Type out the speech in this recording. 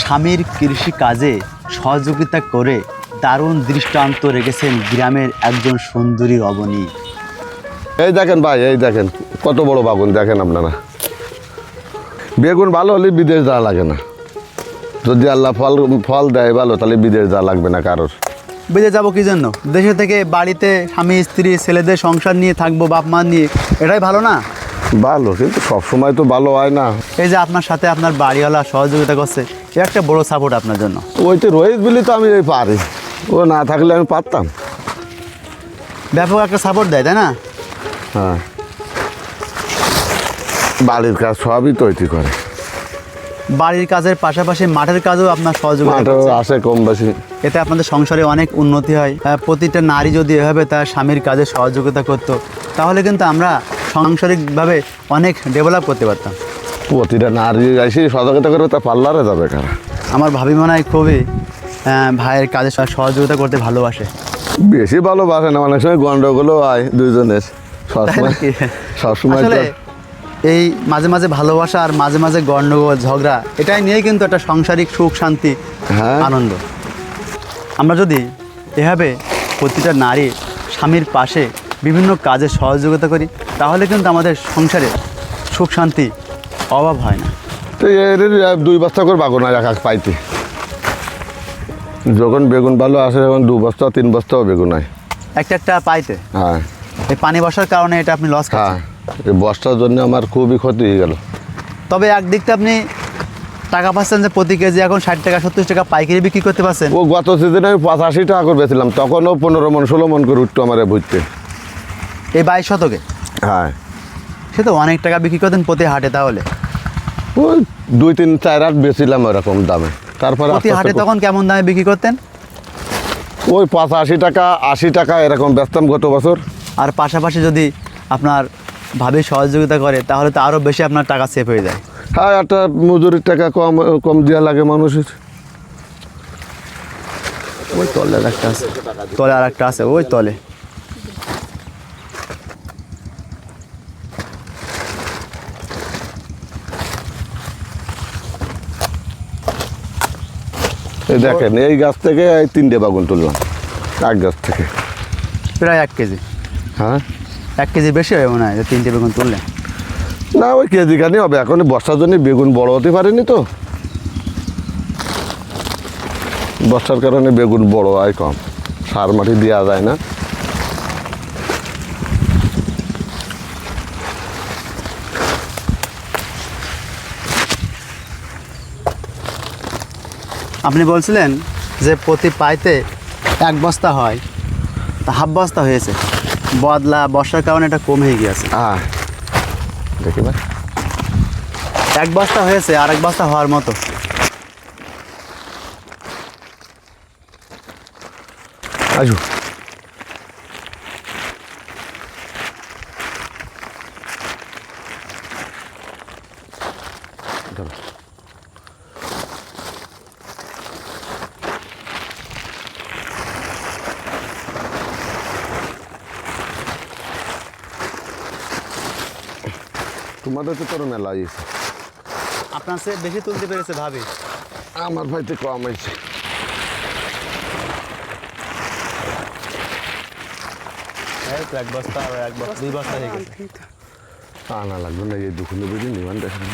স্বামীর কৃষি কাজে সহযোগিতা করে দারুণ দৃষ্টান্ত রেখেছেন গ্রামের একজন সুন্দরী রবণী এই দেখেন ভাই এই দেখেন কত বড় বাগুন দেখেন আপনারা। বেগুন ভালো হলে বিদেশ যাওয়া লাগে না। যদি আল্লাহ ফল ফল দেয় ভালো তাহলে বিদেশ যাওয়া লাগবে না কারোর। বেঁচে যাব কি জন্য? দেশে থেকে বাড়িতে স্বামী স্ত্রী ছেলেদের সংসার নিয়ে থাকব বাপ মা নিয়ে এটাই ভালো না? ভালো কিন্তু সব সময় তো ভালো হয় না। এই যে আপনার সাথে আপনার বাড়িওয়ালা সহযোগিতা করছে এ একটা বড় সাপোর্ট আপনার জন্য। ওই তো রোহিত বলি তো আমি এই পারি। ও না থাকলে আমি পারতাম। ব্যাপক একটা সাপোর্ট দেয় তাই না? হ্যাঁ। বাড়ির কাজ সবই তৈরি করে। বাড়ির কাজের পাশাপাশি মাঠের কাজও আপনার সহযোগিতা মাঠেও করছে। আসে কম বেশি। এতে আপনাদের সংসারে অনেক উন্নতি হয়। আহ, প্রতিটা নারী যদি এভাবে তার স্বামীর কাজে সহযোগিতা করতো তাহলে কিন্তু আমরা সাংসারিকভাবে অনেক ডেভেলপ করতে পারতাম। প্রতিটা নারী এসে সজাগতা করে তা পার্লারে যাবে কারা? আমার ভাবি মনে হয় খুবই ভাইয়ের কাজে সহযোগিতা করতে ভালোবাসে। বেশি ভালোবাসে না অনেক সময় গন্ডগোলও হয় দুইজনের। সবসময়? সবসময় এই মাঝে মাঝে ভালোবাসা আর মাঝে মাঝে গণ্ডগোল ঝগড়া এটাই নিয়েই কিন্তু একটা সাংসারিক সুখ শান্তি হ্যাঁ। আনন্দ। আমরা যদি এভাবে প্রতিটা নারী স্বামীর পাশে বিভিন্ন কাজে সহযোগিতা করি তাহলে কিন্তু আমাদের সংসারে সুখ শান্তি অভাব হয় না। তো এর দুই বস্তা করে বাগুন এক পাইতে। যখন বেগুন ভালো আসে তখন দু বস্তা তিন বস্তাও বেগুন হয়। একটা একটা পাইতে? হ্যাঁ। এই পানি বসার কারণে এটা আপনি লস হ্যাঁ এই বস্তার জন্য আমার খুবই ক্ষতি হয়ে গেল। তবে একদিক থেকে আপনি টাকা পাচ্ছেন যে প্রতি কেজি এখন ষাট টাকা সত্তর টাকা পাইকারি বিক্রি করতে পারছেন। ও গত সিজনে আমি পঁচাশি টাকা করে বেছিলাম তখনও পনেরো মন ষোলো মন করে উঠতো আমার বুঝতে। এই বাইশ শতকে? হ্যাঁ। সে তো অনেক টাকা বিক্রি করতেন প্রতি হাটে তাহলে। ওই দুই তিন চার হাট বেছিলাম ওরকম দামে। তারপরে প্রতি হাটে তখন কেমন দামে বিক্রি করতেন? ওই পঁচাশি টাকা আশি টাকা এরকম বেচতাম গত বছর। আর পাশাপাশি যদি আপনার ভাবে সহযোগিতা করে তাহলে তো আরও বেশি আপনার টাকা সেভ হয়ে যায়। হ্যাঁ একটা মজুরির টাকা কম কম দেওয়া লাগে মানুষের। ওই তলে আর একটা আছে। তলে আর একটা আছে ওই তলে। দেখেন এই গাছ থেকে এই তিনটে বাগুন তুললাম এক গাছ থেকে। প্রায় এক কেজি। হ্যাঁ? এক কেজি বেশি হয় মনে হয় তিনটে বেগুন তুললে। না ওই কেজি খানি হবে এখন বর্ষার জন্য বেগুন বড় হতে পারেনি তো। বর্ষার কারণে বেগুন বড় হয় কম সার মাটি দেওয়া যায় না। আপনি বলছিলেন যে প্রতি পাইতে এক বস্তা হয়। তা হাফ বস্তা হয়েছে। বদলা বর্ষার কারণে এটা কম হয়ে গিয়েছে। হ্যাঁ দেখি এক বস্তা হয়েছে আর এক বস্তা হওয়ার মতো। আসু তোমাদের তো তোর মেলা হয়েছে আপনার সে বেশি তুলতে পেরেছে ভাবি। আমার ভাইতে কম হয়েছে তো এক বস্তা আর এক বস্তা দুই বস্তা হয়ে গেছে। আনা লাগবে না এই দুঃখ বেরিয়ে নিবান দেখেন।